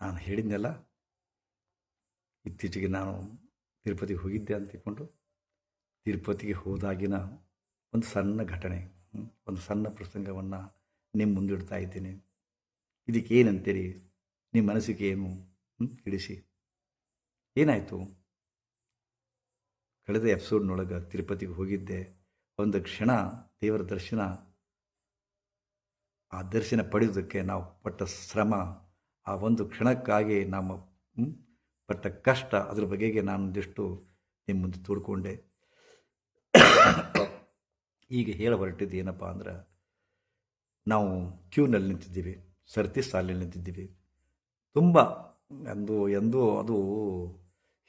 ನಾನು ಹೇಳಿದ್ನೆಲ್ಲ, ಇತ್ತೀಚೆಗೆ ನಾನು ತಿರುಪತಿಗೆ ಹೋಗಿದ್ದೆ ಅಂತ ತಿಳ್ಕೊಂಡು ತಿರುಪತಿಗೆ ಹೋದಾಗಿನ ಒಂದು ಸಣ್ಣ ಘಟನೆ ಒಂದು ಸಣ್ಣ ಪ್ರಸಂಗವನ್ನು ನಿಮ್ಮ ಮುಂದಿಡ್ತಾ ಇದ್ದೀನಿ. ಇದಕ್ಕೆ ಏನಂತೀರಿ ನಿಮ್ಮ ಮನಸ್ಸಿಗೆ ಏನು ತಿಳಿಸಿ. ಏನಾಯಿತು? ಕಳೆದ ಎಪಿಸೋಡ್ನೊಳಗೆ ತಿರುಪತಿಗೆ ಹೋಗಿದ್ದೆ. ಒಂದು ಕ್ಷಣ ದೇವರ ದರ್ಶನ, ಆ ದರ್ಶನ ಪಡೆಯೋದಕ್ಕೆ ನಾವು ಪಟ್ಟ ಶ್ರಮ ಆ ಒಂದು ಕ್ಷಣಕ್ಕಾಗಿ ನಮ್ಮ ಪಟ್ಟ ಕಷ್ಟ ಅದ್ರ ಬಗೆಗೆ ನಾನು ಒಂದಿಷ್ಟು ನಿಮ್ಮ ಮುಂದೆ ತೋಡ್ಕೊಂಡೆ. ಈಗ ಹೇಳ ಹೊರಟಿದ್ದು ಏನಪ್ಪ ಅಂದ್ರೆ, ನಾವು ಕ್ಯೂನಲ್ಲಿ ನಿಂತಿದ್ದೀವಿ, ಸರತಿ ಸಾಲಿನಲ್ಲಿ ನಿಂತಿದ್ದೀವಿ. ತುಂಬ ಎಂದು, ಎಂದೂ ಅದು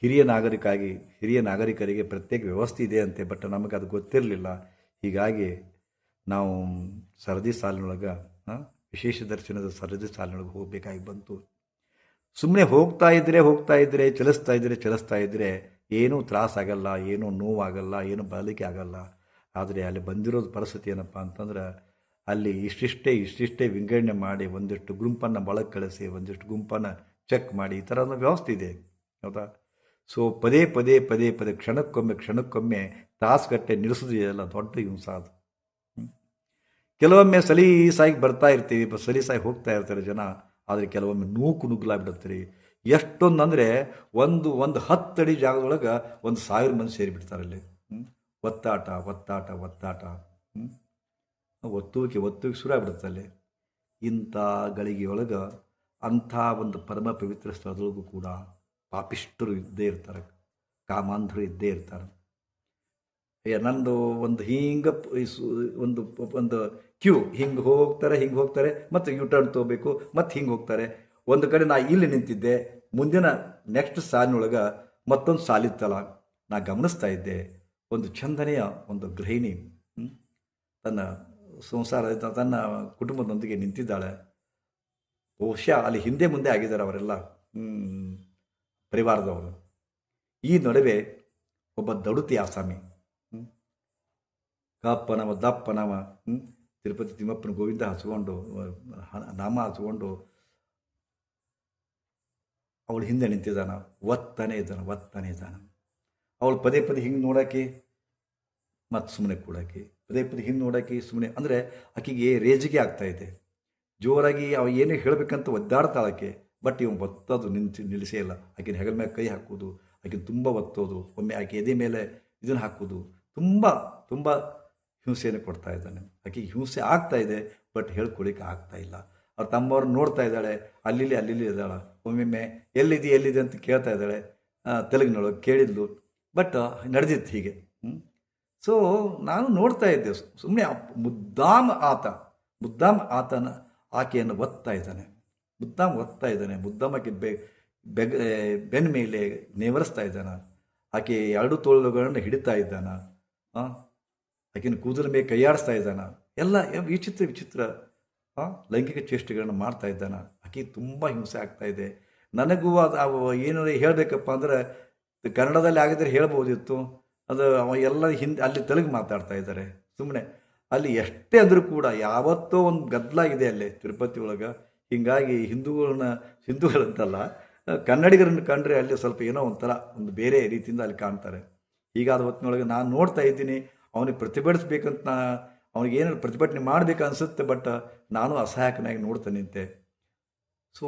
ಹಿರಿಯ ನಾಗರಿಕಾಗಿ, ಹಿರಿಯ ನಾಗರಿಕರಿಗೆ ಪ್ರತ್ಯೇಕ ವ್ಯವಸ್ಥೆ ಇದೆ ಅಂತೆ, ಬಟ್ ನಮಗೆ ಅದು ಗೊತ್ತಿರಲಿಲ್ಲ. ಹೀಗಾಗಿ ನಾವು ಸರದಿ ಸಾಲಿನೊಳಗೆ ವಿಶೇಷ ದರ್ಶನದ ಸರದಿ ಸಾಲಿನೊಳಗೆ ಹೋಗಬೇಕಾಗಿ ಬಂತು. ಸುಮ್ಮನೆ ಹೋಗ್ತಾ ಇದ್ದರೆ ಹೋಗ್ತಾ ಇದ್ದರೆ ಚಲಿಸ್ತಾ ಇದ್ದರೆ ಚಲಿಸ್ತಾ ಇದ್ದರೆ ಏನೂ ತ್ರಾಸಾಗಲ್ಲ ಏನೂ ನೋವಾಗಲ್ಲ, ಏನೂ ಬಳಲಿಕೆ ಆಗಲ್ಲ. ಆದರೆ ಅಲ್ಲಿ ಬಂದಿರೋದು ಪರಿಸ್ಥಿತಿ ಏನಪ್ಪ ಅಂತಂದ್ರೆ ಅಲ್ಲಿ ಇಷ್ಟಿಷ್ಟೇ ಇಷ್ಟಿಷ್ಟೇ ವಿಂಗಡಣೆ ಮಾಡಿ ಒಂದಿಷ್ಟು ಗುಂಪನ್ನು ಬಳಕೆ ಕಳಿಸಿ, ಒಂದಿಷ್ಟು ಗುಂಪನ್ನು ಚೆಕ್ ಮಾಡಿ, ಈ ಥರದ ವ್ಯವಸ್ಥೆ ಇದೆ. ಹೌದಾ? ಸೊ, ಪದೇ ಪದೇ ಪದೇ ಪದೇ ಕ್ಷಣಕ್ಕೊಮ್ಮೆ ಕ್ಷಣಕ್ಕೊಮ್ಮೆ ತಾಸುಗಟ್ಟೆ ನಿಲ್ಲಿಸೋದು ಇದೆಯಲ್ಲ ದೊಡ್ಡ ಹಿಂಸ ಅದು ಹ್ಮ್. ಕೆಲವೊಮ್ಮೆ ಸಲೀಸಾಗಿ ಬರ್ತಾ ಇರ್ತೀವಿ ಸಲೀಸಾಗಿ ಹೋಗ್ತಾ ಇರ್ತಾರೆ ಜನ, ಆದರೆ ಕೆಲವೊಮ್ಮೆ ನೂಕು ನುಗ್ಗಲಾಗ್ಬಿಡುತ್ತೀರಿ ಎಷ್ಟೊಂದು ಅಂದರೆ ಒಂದು ಒಂದು ಹತ್ತಡಿ ಜಾಗದೊಳಗೆ ಒಂದು ಸಾವಿರ ಮಂದಿ ಸೇರಿಬಿಡ್ತಾರೆ ಅಲ್ಲಿ. ಒತ್ತಾಟ ಒತ್ತಾಟ ಒತ್ತಾಟ. ಒತ್ತುವಿಕೆ ಒತ್ತುವಿಕೆ ಶುರು ಆಗ್ಬಿಡುತ್ತೆ ಅಲ್ಲಿ. ಇಂಥ ಗಳಿಗೆಯೊಳಗೆ ಅಂಥ ಒಂದು ಪರಮ ಪವಿತ್ರ ಸ್ಥಳದೊಳಗೂ ಕೂಡ ಪಾಪಿಷ್ಟರು ಇದ್ದೇ ಇರ್ತಾರೆ, ಕಾಮಾಂಧರು ಇದ್ದೇ ಇರ್ತಾರೆ. ನಂದು ಒಂದು ಹಿಂಗೆ ಒಂದು ಒಂದು ಕ್ಯೂ, ಹಿಂಗೆ ಹೋಗ್ತಾರೆ ಹಿಂಗೆ ಹೋಗ್ತಾರೆ, ಮತ್ತು ಯು ಟರ್ನ್ ತೊಗೋಬೇಕು, ಮತ್ತು ಹಿಂಗೆ ಹೋಗ್ತಾರೆ. ಒಂದು ಕಡೆ ನಾ ಇಲ್ಲಿ ನಿಂತಿದ್ದೆ, ಮುಂದಿನ ನೆಕ್ಸ್ಟ್ ಸಾಲಿನೊಳಗೆ ಮತ್ತೊಂದು ಸಾಲಿತ್ತಲ್ಲ, ನಾ ಗಮನಿಸ್ತಾ ಇದ್ದೆ, ಒಂದು ಚಂದನೆಯ ಒಂದು ಗೃಹಿಣಿ ತನ್ನ ಸಂಸಾರ, ತನ್ನ ಕುಟುಂಬದೊಂದಿಗೆ ನಿಂತಿದ್ದಾಳೆ. ಬಹುಶಃ ಅಲ್ಲಿ ಹಿಂದೆ ಮುಂದೆ ಆಗಿದ್ದಾರೆ ಅವರೆಲ್ಲ ಪರಿವಾರದವರು. ಈ ನಡುವೆ ಒಬ್ಬ ದಡುತಿ ಆಸಾಮಿ ಕಪ್ಪನವ ದಪ್ಪನವ ತಿರುಪತಿ ತಿಮ್ಮಪ್ಪನ ಗೋವಿಂದ ಹಚ್ಕೊಂಡು, ಹ- ನಾಮ ಹಚ್ಕೊಂಡು ಅವಳು ಹಿಂದೆ ನಿಂತಿದ್ದಾನ. ಒತ್ತಾನೆ ಇದ್ದಾನ ಒತ್ತಾನೆ ಇದ್ದಾನ. ಅವಳು ಪದೇ ಪದೇ ಹಿಂಗೆ ನೋಡೋಕೆ ಮತ್ತು ಸುಮ್ಮನೆ ಕೂಡಕ್ಕೆ, ಪದೇ ಪದೇ ಹಿಂಗೆ ನೋಡೋಕೆ ಸುಮ್ಮನೆ ಅಂದರೆ ಆಕೆಗೆ ರೇಜಿಗೆ ಆಗ್ತಾ ಇದೆ. ಜೋರಾಗಿ ಅವ ಏನೇ ಹೇಳಬೇಕಂತ ಒದ್ದಾಡ್ತಾಳಕ್ಕೆ ಬಟ್ ಇವ್ನು ಒತ್ತೋದು ನಿಂತು, ನಿಲ್ಲಿಸೇ ಇಲ್ಲ. ಆಕಿನ ಹೆಗಲ ಮೇಲೆ ಕೈ ಹಾಕೋದು ಆಕಿನ ತುಂಬ ಒತ್ತೋದು, ಒಮ್ಮೆ ಆಕೆ ಎದೆ ಮೇಲೆ ಇದನ್ನು ಹಾಕೋದು ತುಂಬ ತುಂಬ ಹಿಂಸೆಯನ್ನು ಕೊಡ್ತಾ ಇದ್ದಾನೆ. ಆಕೆಗೆ ಹಿಂಸೆ ಆಗ್ತಾ ಇದೆ, ಬಟ್ ಹೇಳ್ಕೊಳಿಕ್ಕೆ ಆಗ್ತಾ ಇಲ್ಲ. ಅವ್ರ ತಮ್ಮವ್ರು ನೋಡ್ತಾ ಇದ್ದಾಳೆ ಅಲ್ಲಿ ಅಲ್ಲಿ ಇದ್ದಾಳ. ಒಮ್ಮೊಮ್ಮೆ ಎಲ್ಲಿದೆ ಎಲ್ಲಿದೆ ಅಂತ ಕೇಳ್ತಾ ಇದ್ದಾಳೆ. ತೆಲುಗಿನೊಳಗೆ ಕೇಳಿದ್ಲು, ಬಟ್ ನಡೆದಿತ್ತು ಹೀಗೆ. ಸೊ ನಾನು ನೋಡ್ತಾ ಇದ್ದೆ ಸುಮ್ಮನೆ ಮುದ್ದಾಮ್ ಆತ, ಮುದ್ದಾಮ್ ಆತನ ಆಕೆಯನ್ನು ಒತ್ತಾ ಇದ್ದಾನೆ. ಮುದ್ದಾಮ್ ಒತ್ತಾ ಇದ್ದಾನೆ, ಮುದ್ದಾಮ್ ಆಕೆ ಬೆ, ಬೆಗ ಬೆನ್ನ ಮೇಲೆ ನೇವರಿಸ್ತಾ ಇದ್ದಾನೆ. ಆಕೆ ಎರಡು ತೋಳುಗಳನ್ನು ಹಿಡಿತಾ ಇದ್ದಾನ. ಆ, ಆಕಿನ ಕೂದಲ ಮೇಲೆ ಕೈಯಾಡಿಸ್ತಾ ಇದ್ದಾನ. ಎಲ್ಲ ವಿಚಿತ್ರ ವಿಚಿತ್ರ ಲೈಂಗಿಕ ಚೇಷ್ಟೆಗಳನ್ನು ಮಾಡ್ತಾ ಇದ್ದಾನ. ಆಕೆ ತುಂಬ ಹಿಂಸೆ ಆಗ್ತಾ ಇದೆ. ನನಗೂ ಅದು ಅವು ಏನಾದ್ರು ಹೇಳಬೇಕಪ್ಪ ಅಂದ್ರೆ ಕನ್ನಡದಲ್ಲಿ ಆಗಿದ್ರೆ ಹೇಳ್ಬೋದಿತ್ತು. ಅದು ಅವ ಎಲ್ಲ ಹಿಂದೆ ಅಲ್ಲಿ ತೆಲುಗು ಮಾತಾಡ್ತಾ ಇದ್ದಾರೆ. ಸುಮ್ಮನೆ ಅಲ್ಲಿ ಎಷ್ಟೇ ಅಂದರೂ ಕೂಡ ಯಾವತ್ತೋ ಒಂದು ಗದ್ದಲ ಇದೆ ಅಲ್ಲಿ ತಿರುಪತಿ ಒಳಗೆ. ಹೀಗಾಗಿ ಹಿಂದೂಗಳನ್ನ ಹಿಂದೂಗಳಂತಲ್ಲ ಕನ್ನಡಿಗರನ್ನು ಕಂಡ್ರೆ ಅಲ್ಲಿ ಸ್ವಲ್ಪ ಏನೋ ಒಂಥರ ಒಂದು ಬೇರೆ ರೀತಿಯಿಂದ ಅಲ್ಲಿ ಕಾಣ್ತಾರೆ. ಹೀಗಾದ ಹೊತ್ತಿನೊಳಗೆ ನಾನು ನೋಡ್ತಾ ಇದ್ದೀನಿ ಅವನಿಗೆ ಪ್ರತಿಭಟಿಸ್ಬೇಕಂತ ನಾ, ಅವನಿಗೆ ಏನಾದ್ರು ಪ್ರತಿಭಟನೆ ಮಾಡಬೇಕು ಅನಿಸುತ್ತೆ ಬಟ್ ನಾನು ಅಸಹಾಯಕನಾಗಿ ನೋಡ್ತಾ ನಿಂತೆ ಸೊ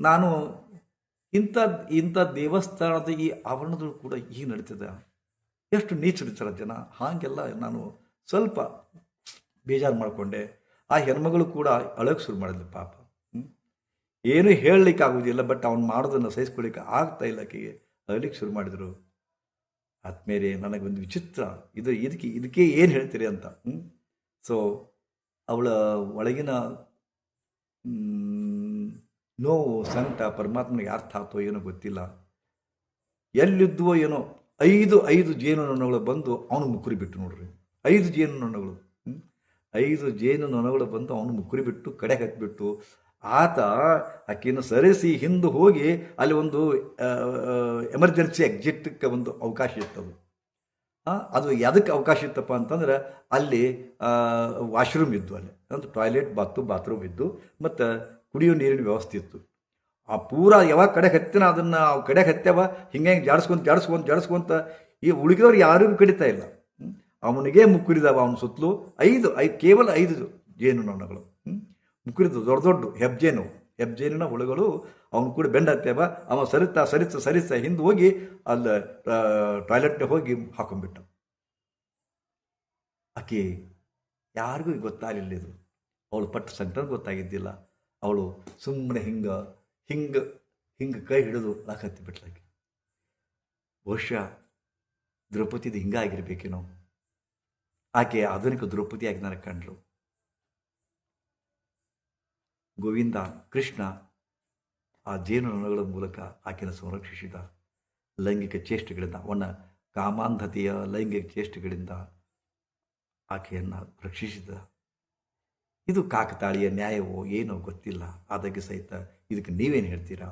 ನಾನು ಇಂಥ ಇಂಥ ದೇವಸ್ಥಾನದ ಈ ಆವರಣಗಳು ಕೂಡ ಈಗ ನಡೀತದೆ. ಎಷ್ಟು ನೀಚರಿತಾರ ಜನ. ಹಾಗೆಲ್ಲ ನಾನು ಸ್ವಲ್ಪ ಬೇಜಾರು ಮಾಡಿಕೊಂಡೆ. ಆ ಹೆಣ್ಮಗಳು ಕೂಡ ಅಳಕ್ಕೆ ಶುರು ಮಾಡಿದ್ಲು ಪಾಪ. ಏನೂ ಏನು ಹೇಳಲಿಕ್ಕೆ ಆಗೋದಿಲ್ಲ ಬಟ್ ಅವ್ನು ಮಾಡೋದನ್ನು ಸಹಿಸ್ಕೊಳ್ಳಿಕ್ಕೆ ಆಗ್ತಾ ಇಲ್ಲ ಆಕೆಗೆ. ಅಳಲಿಕ್ಕೆ ಶುರು ಮಾಡಿದರು. ಆದ್ಮೇಲೆ ನನಗೊಂದು ವಿಚಿತ್ರ, ಇದು ಇದಕ್ಕೆ ಇದಕ್ಕೆ ಏನು ಹೇಳ್ತೀರಿ ಅಂತ ಸೊ ಅವಳ ಒಳಗಿನ ನೋವು, ಸಂಕಟ, ಪರಮಾತ್ಮನಿಗೆ ಅರ್ಥ ಆತೋ ಏನೋ ಗೊತ್ತಿಲ್ಲ. ಎಲ್ಲಿದ್ವೋ ಏನೋ, ಐದು ಐದು ಜೇನು ನೊಣಗಳು ಬಂದು ಅವನು ಮುಕ್ಕುರಿ ಬಿಟ್ಟು ನೋಡ್ರಿ. ಐದು ಜೇನು ನೊಣಗಳು? ಐದು ಜೇನು ನೊಣಗಳು ಬಂದು ಅವನು ಮುಕ್ಕುರಿ ಬಿಟ್ಟು ಕಡೆ ಹಾಕಿಬಿಟ್ಟು ಆತ ಆಕೆಯನ್ನು ಸರಿಸಿ ಹಿಂದೆ ಹೋಗಿ ಅಲ್ಲಿ ಒಂದು ಎಮರ್ಜೆನ್ಸಿ ಎಕ್ಸಿಟ್ಗೆ ಒಂದು ಅವಕಾಶ ಇತ್ತದು. ಅದು ಯಾವುದಕ್ಕೆ ಅವಕಾಶ ಇತ್ತಪ್ಪ ಅಂತಂದ್ರೆ ಅಲ್ಲಿ ವಾಶ್ರೂಮ್ ಇದ್ದು ಅಲ್ಲಿ. ಅಂದ್ರೆ ಟಾಯ್ಲೆಟ್ ಬಾತು ಬಾತ್ರೂಮ್ ಇದ್ದು ಮತ್ತು ಕುಡಿಯೋ ನೀರಿನ ವ್ಯವಸ್ಥೆ ಇತ್ತು. ಆ ಪೂರ ಯಾವಾಗ ಕಡೆ ಹತ್ತಿನ ಅದನ್ನು ಆ ಕಡೆ ಹತ್ತ್ಯಾವ ಹಿಂಗೆ ಜಾಡಿಸ್ಕೊಂತ ಜಾಡಿಸ್ಕೊಂತ ಜಾಡಿಸ್ಕೊಂತ ಈ ಉಳಿದವ್ರು ಯಾರಿಗೂ ಕಡಿತಾ ಇಲ್ಲ? ಅವನಿಗೆ ಮುಕ್ಕುರಿದಾವ, ಅವನ ಸುತ್ತಲೂ ಐದು, ಐ, ಕೇವಲ ಐದು ಜೇನು ನೊಣಗಳು ಹ್ಮ್? ಮುಕ್ಕುರಿದು ದೊಡ್ಡ ದೊಡ್ಡ ಹೆಬ್ಜೇನು ಹೆಬ್ಜೇನಿನ ಹುಳುಗಳು ಅವನು ಕೂಡ ಬೆಂಡ ಹತ್ಯಾವ ಅವ ಸರಿತಾ, ಸರಿತ ಸರಿತ ಹಿಂದೆ ಹೋಗಿ ಅಲ್ಲಿ ಟಾಯ್ಲೆಟ್ಗೆ ಹೋಗಿ ಹಾಕೊಂಡ್ಬಿಟ್ಟ. ಆಕೆ ಯಾರಿಗೂ ಗೊತ್ತಾಗಲಿಲ್ಲ ಇದು. ಅವಳು ಪಟ್ಟ ಸಂಕಟ ಗೊತ್ತಾಗಿದ್ದಿಲ್ಲ. ಅವಳು ಸುಮ್ಮನೆ ಹಿಂಗೆ ಹಿಂಗೆ ಹಿಂಗೆ ಕೈ ಹಿಡಿದು ಲಾಕತ್ತಿ ಬಿಟ್ಲಾಕಿ ಬಹುಶಃ ದ್ರೌಪದಿದು ಹಿಂಗಾಗಿರ್ಬೇಕೇನೋ. ಆಕೆ ಆಧುನಿಕ ದ್ರೌಪದಿಯಾಗಿ ನನಗೆ ಕಂಡ್ಲು ಗೋವಿಂದ ಕೃಷ್ಣ ಆ ಜೇನುನೊಣಗಳ ಮೂಲಕ ಆಕೆಯನ್ನು ಸಂರಕ್ಷಿಸಿದ ಲೈಂಗಿಕ ಚೇಷ್ಟೆಗಳಿಂದ ಅವನ ಕಾಮಾಂಧತೆಯ ಲೈಂಗಿಕ ಚೇಷ್ಟೆಗಳಿಂದ ಆಕೆಯನ್ನು ರಕ್ಷಿಸಿದ. ಇದು ಕಾಕತಾಳೀಯ ನ್ಯಾಯವೋ ಏನೋ ಗೊತ್ತಿಲ್ಲ. ಅದಕ್ಕೆ ಸಹಿತ ಇದಕ್ಕೆ ನೀವೇನು ಹೇಳ್ತೀರಾ?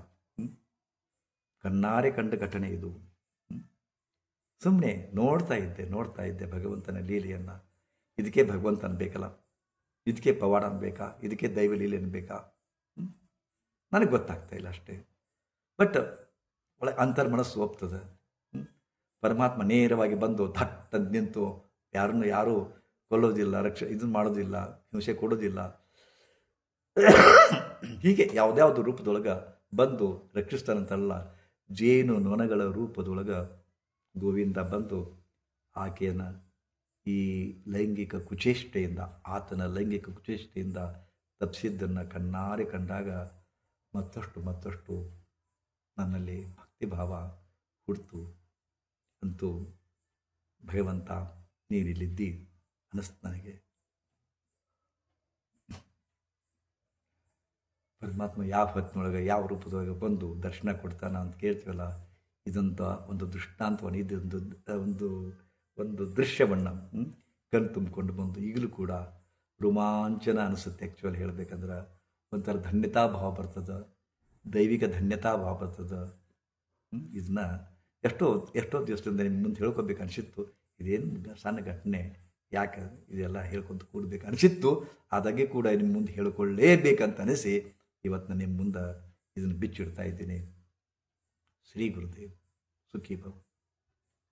ಕಣ್ಣಾರೆ ಕಂಡ ಘಟನೆ ಇದು. ಸುಮ್ಮನೆ ನೋಡ್ತಾ ಇದ್ದೆ ನೋಡ್ತಾ ಇದ್ದೆ ಭಗವಂತನ ಲೀಲೆಯನ್ನು. ಇದಕ್ಕೆ ಭಗವಂತನ ಅನ್ಬೇಕಲ್ಲ ಇದಕ್ಕೆ ಪವಾಡ ಅನ್ಬೇಕಾ? ಇದಕ್ಕೆ ದೈವ ಬೇಕಾ ನನಗೆ ಗೊತ್ತಾಗ್ತಾ ಇಲ್ಲ ಅಷ್ಟೇ. ಬಟ್ ಒಳ ಅಂತರ್ಮನಸ್ಸು ಒಪ್ತದೆ. ಪರಮಾತ್ಮ ನೇರವಾಗಿ ಬಂದು ಥಟ್ ಅಂತ ನಿಂತು ಯಾರನ್ನು ಯಾರೂ ಕೊಲ್ಲೋದಿಲ್ಲ, ರಕ್ಷ ಇದನ್ನು ಮಾಡೋದಿಲ್ಲ, ಹಿಂಸೆ ಕೊಡೋದಿಲ್ಲ. ಹೀಗೆ ಯಾವುದ್ಯಾವುದು ರೂಪದೊಳಗೆ ಬಂದು ರಕ್ಷಿಸ್ತಾನಂತಲ್ಲ, ಜೇನು ನೊಣಗಳ ರೂಪದೊಳಗೆ ಗೋವಿಂದ ಬಂದು ಆಕೆಯನ್ನು ಈ ಲೈಂಗಿಕ ಕುಚೇಷ್ಟೆಯಿಂದ, ಆತನ ಲೈಂಗಿಕ ಕುಚೇಷ್ಟೆಯಿಂದ ತಪ್ಪಿಸಿದ್ದನ್ನು ಕಣ್ಣಾರೆ ಕಂಡಾಗ ಮತ್ತಷ್ಟು ಮತ್ತಷ್ಟು ನನ್ನಲ್ಲಿ ಭಕ್ತಿಭಾವ ಹುಡ್ತು ಅಂತೂ ಭಗವಂತ ನೀನಿಲ್ಲಿದ್ದಿ ಅನ್ನಿಸ್ತು ನನಗೆ. ಪರಮಾತ್ಮ ಯಾವ ಹೊತ್ತಿನೊಳಗೆ ಯಾವ ರೂಪದೊಳಗೆ ಬಂದು ದರ್ಶನ ಕೊಡ್ತಾನ ಅಂತ ಕೇಳ್ತೀವಲ್ಲ, ಇದೊಂದು ಒಂದು ದೃಷ್ಟಾಂತವನ್ನು, ಇದೊಂದು ಒಂದು ಒಂದು ದೃಶ್ಯವನ್ನು ಕಣ್ ತುಂಬಿಕೊಂಡು ಬಂದು ಈಗಲೂ ಕೂಡ ರೋಮಾಂಚನ ಅನಿಸುತ್ತೆ ಆ್ಯಕ್ಚುಲಿ ಹೇಳಬೇಕಂದ್ರೆ. ಒಂಥರ ಧನ್ಯತಾ ಭಾವ ಬರ್ತದೆ, ದೈವಿಕ ಧನ್ಯತಾ ಭಾವ ಬರ್ತದೆ. ಇದನ್ನ ಎಷ್ಟೋ ಎಷ್ಟೋ ದಿವಸದಿಂದ ನಿಮ್ಮ ಮುಂದೆ ಹೇಳ್ಕೊಬೇಕು ಅನಿಸಿತ್ತು. ಇದೇನು ಸಣ್ಣ ಘಟನೆ, ಯಾಕೆ ಇದೆಲ್ಲ ಹೇಳ್ಕೊಂತ ಕೂಡಬೇಕು ಅನಿಸಿತ್ತು. ಆದಾಗೆ ಕೂಡ ನಿಮ್ಮ ಮುಂದೆ ಹೇಳ್ಕೊಳ್ಳೇಬೇಕಂತ ಅನಿಸಿ ಇವತ್ತು ನಿಮ್ಮ ಮುಂದೆ ಇದನ್ನು ಬಿಚ್ಚಿಡ್ತಾ ಇದ್ದೀನಿ. ಶ್ರೀ ಗುರುದೇವ್ ಸುಖಿ ಭವ